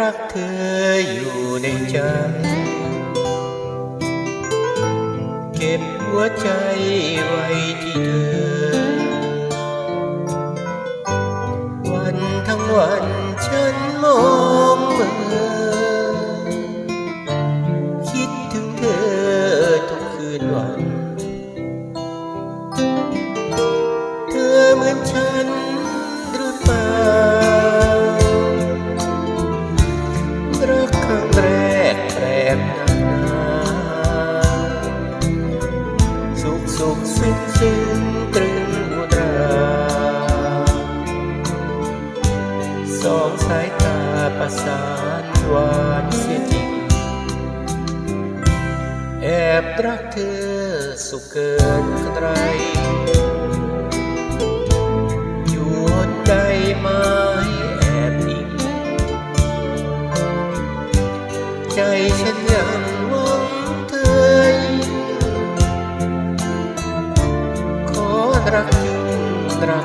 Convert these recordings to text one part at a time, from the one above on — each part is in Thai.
รักเธออยู่ในใจ เก็บหัวใจไว้ที่เธอ วันทั้งวันฉันมองเมื่อคิดถึงเธอทุกคืนวัน เธอเหมือนฉัน สุขซึ้งซึ้งตรึงอุตราสองสายตาประสานหวานเสียจริง แอบรักเธอสุขเกินใคร อรั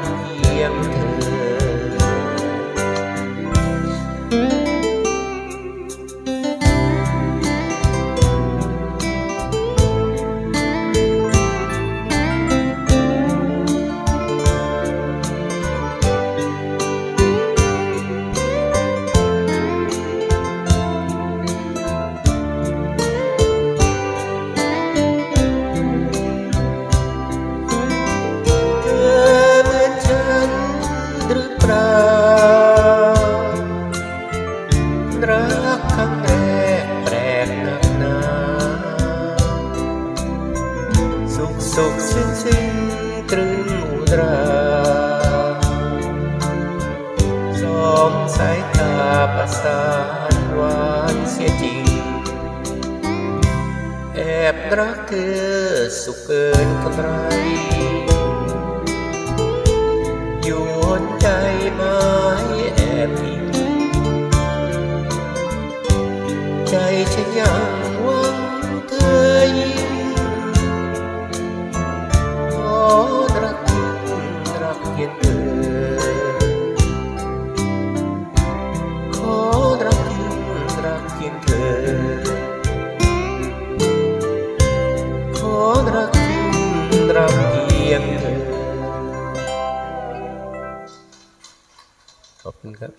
รักครั้งแรกแปลกหนักหนาสุขสุขซึ้งซึ้งตรึงอุตราสองสายตาประสานหวานเสียจริง แอบรักเธอสุขเกินกำไร ฉันยังหวังเธอยิ่งขอรักจริงรักเพียงเธอขอรักจริงรักเพียงเธอขอรักจริงรักเพียงเธอขอบคุณครับ